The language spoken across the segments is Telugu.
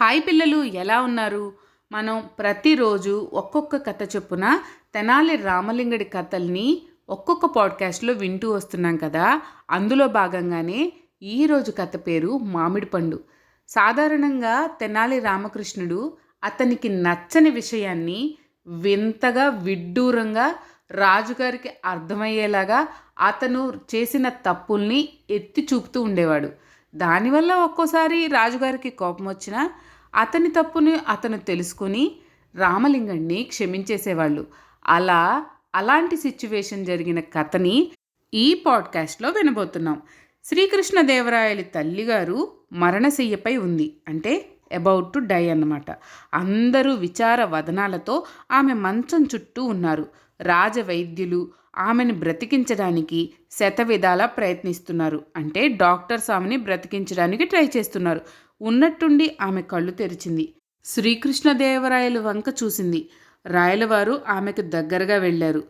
హాయ్ పిల్లలు ఎలా ఉన్నారు? మనం ప్రతిరోజు ఒక్కొక్క కథ చొప్పున తెనాలి రామలింగడి కథల్ని ఒక్కొక్క పాడ్కాస్ట్లో వింటూ వస్తున్నాం కదా? అందులో భాగంగానే ఈరోజు కథ పేరు మామిడి పండు సాధారణంగా తెనాలి రామకృష్ణుడు అతనికి నచ్చని విషయాన్ని వింతగా విడ్డూరంగా రాజుగారికి అర్థమయ్యేలాగా అతను చేసిన తప్పుల్ని ఎత్తి చూపుతూ ఉండేవాడు. దానివల్ల ఒక్కోసారి రాజుగారికి కోపం వచ్చినా అతని తప్పుని అతను తెలుసుకుని రామలింగణ్ణి క్షమించేసేవాళ్ళు. అలా అలాంటి సిచ్యువేషన్ జరిగిన కథని ఈ పాడ్కాస్ట్లో వినబోతున్నాం. శ్రీకృష్ణదేవరాయలు తల్లిగారు మరణశయ్యపై ఉంది. అంటే అబౌట్ టు డై అన్నమాట. అందరూ విచార వదనాలతో ఆమె మంచం చుట్టూ ఉన్నారు. రాజవైద్యులు ఆమెను బ్రతికించడానికి శతవిధాలా ప్రయత్నిస్తున్నారు. అంటే డాక్టర్స్ ఆమెని బ్రతికించడానికి ట్రై చేస్తున్నారు. ఉన్నట్టుండి ఆమె కళ్ళు తెరిచింది. శ్రీకృష్ణదేవరాయలు వంక చూసింది. రాయలవారు ఆమెకు దగ్గరగా వెళ్ళారు.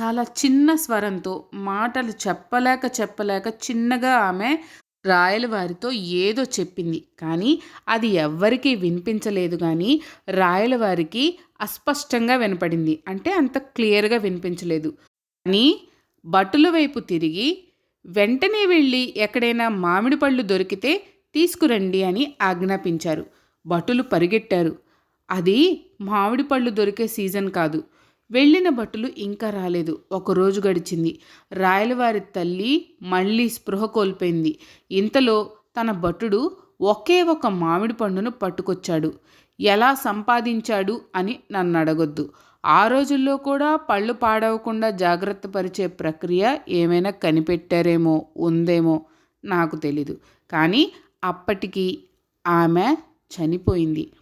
చాలా చిన్న స్వరంతో మాటలు చెప్పలేక చెప్పలేక చిన్నగా ఆమె రాయలవారితో ఏదో చెప్పింది. కానీ అది ఎవ్వరికీ వినిపించలేదు కానీ రాయలవారికి అస్పష్టంగా వినపడింది. అంటే అంత క్లియర్గా వినిపించలేదు. అని భటుల వైపు తిరిగి వెంటనే వెళ్ళి ఎక్కడైనా మామిడి పళ్ళు దొరికితే తీసుకురండి అని ఆజ్ఞాపించారు. భటులు పరిగెట్టారు. అది మామిడి పళ్ళు దొరికే సీజన్ కాదు. వెళ్ళిన భటులు ఇంకా రాలేదు. ఒకరోజు గడిచింది. రాయలవారి తల్లి మళ్ళీ స్పృహ కోల్పోయింది. ఇంతలో తన భటుడు ఒకే ఒక మామిడి పండును పట్టుకొచ్చాడు. ఎలా సంపాదించాడు? అని నన్ను అడగొద్దు. ఆ రోజుల్లో కూడా పళ్ళు పాడవకుండా జాగ్రత్త పరిచే ప్రక్రియ ఏమైనా కనిపెట్టారేమో ఉందేమో నాకు తెలీదు. కానీ అప్పటికి ఆమె చనిపోయింది.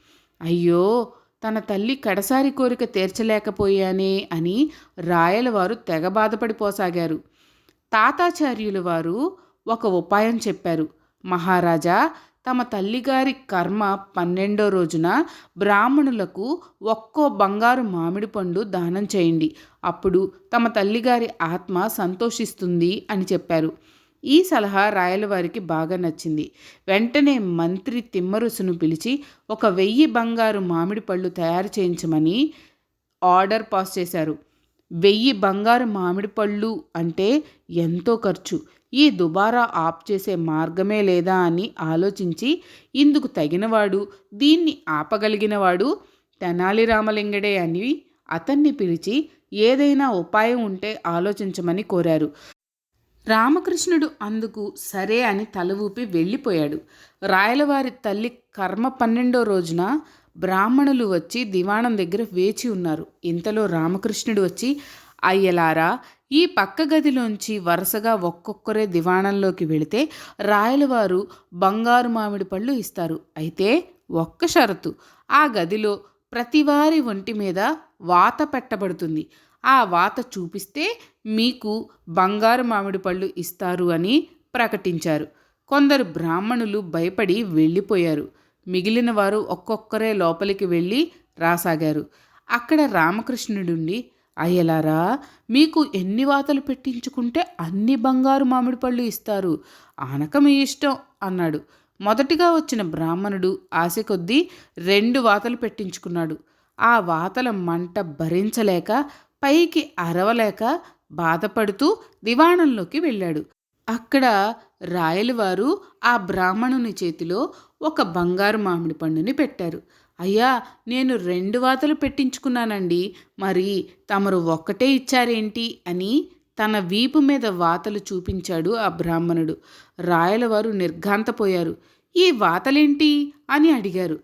అయ్యో తన తల్లి కడసారి కోరిక తీర్చలేకపోయానే అని రాయలవారు తెగ బాధపడిపోసాగారు. తాతాచార్యుల వారు ఒక ఉపాయం చెప్పారు. మహారాజా తమ తల్లిగారి కర్మ పన్నెండో రోజున బ్రాహ్మణులకు ఒక్కో బంగారు మామిడి పండు దానం చేయండి. అప్పుడు తమ తల్లిగారి ఆత్మ సంతోషిస్తుంది అని చెప్పారు. ఈ సలహా రాయలవారికి బాగా నచ్చింది. వెంటనే మంత్రి తిమ్మరుసును పిలిచి ఒక వెయ్యి బంగారు మామిడి పళ్ళు తయారు చేయించమని ఆర్డర్ పాస్ చేశారు. వెయ్యి బంగారు మామిడి పళ్ళు అంటే ఎంతో ఖర్చు. ఈ దుబారా ఆప్ చేసే మార్గమే లేదా అని ఆలోచించి ఇందుకు తగినవాడు దీన్ని ఆపగలిగినవాడు తెనాలి రామలింగడే అని అతన్ని పిలిచి ఏదైనా ఉపాయం ఉంటే ఆలోచించమని కోరారు. రామకృష్ణుడు అందుకు సరే అని తల ఊపి వెళ్ళిపోయాడు. రాయలవారి తల్లి కర్మ పన్నెండో రోజున బ్రాహ్మణులు వచ్చి దివాణం దగ్గర వేచి ఉన్నారు. ఇంతలో రామకృష్ణుడు వచ్చి అయ్యలారా ఈ పక్క గదిలోంచి వరుసగా ఒక్కొక్కరే దివాణంలోకి వెళితే రాయలవారు బంగారు మామిడి పళ్ళు ఇస్తారు. అయితే ఒక్క షరతు. ఆ గదిలో ప్రతివారి ఒంటి మీద వాత పెట్టబడుతుంది. ఆ వాత చూపిస్తే మీకు బంగారు మామిడి పళ్ళు ఇస్తారు అని ప్రకటించారు. కొందరు బ్రాహ్మణులు భయపడి వెళ్ళిపోయారు. మిగిలిన వారు ఒక్కొక్కరే లోపలికి వెళ్ళి రాసాగారు. అక్కడ రామకృష్ణుడుండి అయ్యలారా మీకు ఎన్ని వాతలు పెట్టించుకుంటే అన్ని బంగారు మామిడి పళ్ళు ఇస్తారు. ఆనక మీ ఇష్టం అన్నాడు. మొదటిగా వచ్చిన బ్రాహ్మణుడు ఆశ కొద్దీ రెండు వాతలు పెట్టించుకున్నాడు. ఆ వాతల మంట భరించలేక పైకి అరవలేక బాధపడుతూ దివాణంలోకి వెళ్ళాడు. అక్కడ రాయలవారు ఆ బ్రాహ్మణుని చేతిలో ఒక బంగారు మామిడి పండుని పెట్టారు. అయ్యా నేను రెండు వాతలు పెట్టించుకున్నానండి. మరి తమరు ఒక్కటే ఇచ్చారేంటి? అని తన వీపు మీద వాతలు చూపించాడు ఆ బ్రాహ్మణుడు. రాయలవారు నిర్ఘాంతపోయారు. ఈ వాతలేంటి? అని అడిగారు.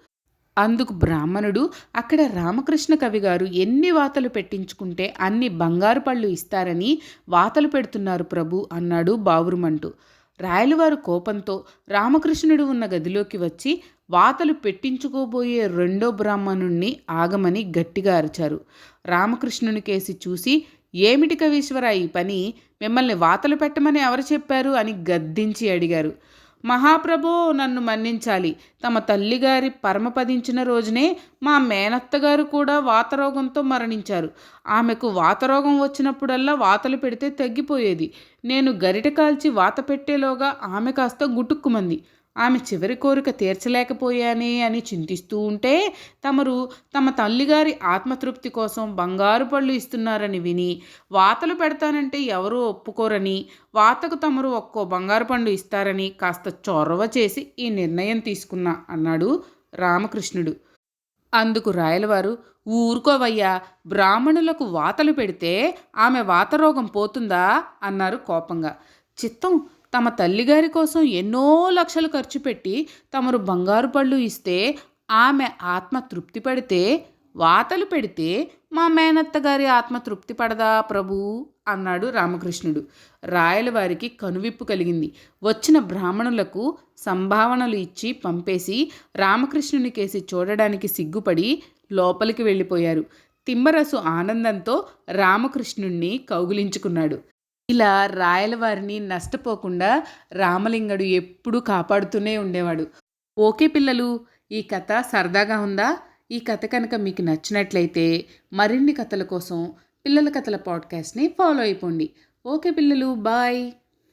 అందుకు బ్రాహ్మణుడు అక్కడ రామకృష్ణ కవి గారు ఎన్ని వాతలు పెట్టించుకుంటే అన్ని బంగారు పళ్ళు ఇస్తారని వాతలు పెడుతున్నారు ప్రభు అన్నాడు బావురుమంటూ. రాయలవారు కోపంతో రామకృష్ణుడు ఉన్న గదిలోకి వచ్చి వాతలు పెట్టించుకోబోయే రెండో బ్రాహ్మణుణ్ణి ఆగమని గట్టిగా అరిచారు. రామకృష్ణుని కేసి చూసి ఏమిటి కవీశ్వర ఈ పని? మిమ్మల్ని వాతలు పెట్టమని ఎవరు చెప్పారు? అని గద్దించి అడిగారు. మహాప్రభో నన్ను మన్నించాలి. తమ తల్లిగారి పరమపదించిన రోజునే మా మేనత్తగారు కూడా వాతరోగంతో మరణించారు. ఆమెకు వాతరోగం వచ్చినప్పుడల్లా వాతలు పెడితే తగ్గిపోయేది. నేను గరిట కాల్చి వాత పెట్టేలోగా ఆమె కాస్త గుటుక్కుమంది. ఆమె చివరి కోరిక తీర్చలేకపోయానే అని చింతిస్తూ ఉంటే తమరు తమ తల్లిగారి ఆత్మతృప్తి కోసం బంగారు పళ్ళు ఇస్తున్నారని విని వాతలు పెడతానంటే ఎవరూ ఒప్పుకోరని వాతకు తమరు ఒక్కో బంగారు పండు ఇస్తారని కాస్త చొరవ చేసి ఈ నిర్ణయం తీసుకున్నా అన్నాడు రామకృష్ణుడు. అందుకు రాయలవారు ఊరుకోవయ్యా బ్రాహ్మణులకు వాతలు పెడితే ఆమె వాతరోగం పోతుందా? అన్నారు కోపంగా. చిత్తం తమ తల్లిగారి కోసం ఎన్నో లక్షలు ఖర్చు పెట్టి తమరు బంగారు పళ్ళు ఇస్తే ఆమె ఆత్మ తృప్తి పడితే వాతలు పెడితే మా మేనత్త గారి ఆత్మ తృప్తి పడదా ప్రభు? అన్నాడు రామకృష్ణుడు. రాయలవారికి కనువిప్పు కలిగింది. వచ్చిన బ్రాహ్మణులకు సంభావనలు ఇచ్చి పంపేసి రామకృష్ణుని కేసి చూడడానికి సిగ్గుపడి లోపలికి వెళ్ళిపోయారు. తిమ్మరసు ఆనందంతో రామకృష్ణుణ్ణి కౌగిలించుకున్నాడు. ఇలా రాయలవారిని నష్టపోకుండా రామలింగడు ఎప్పుడూ కాపాడుతూనే ఉండేవాడు. ఓకే పిల్లలు ఈ కథ సరదాగా ఉందా? ఈ కథ కనుక మీకు నచ్చినట్లయితే మరిన్ని కథల కోసం పిల్లల కథల పాడ్కాస్ట్ని ఫాలో అయిపోండి. ఓకే పిల్లలు బాయ్!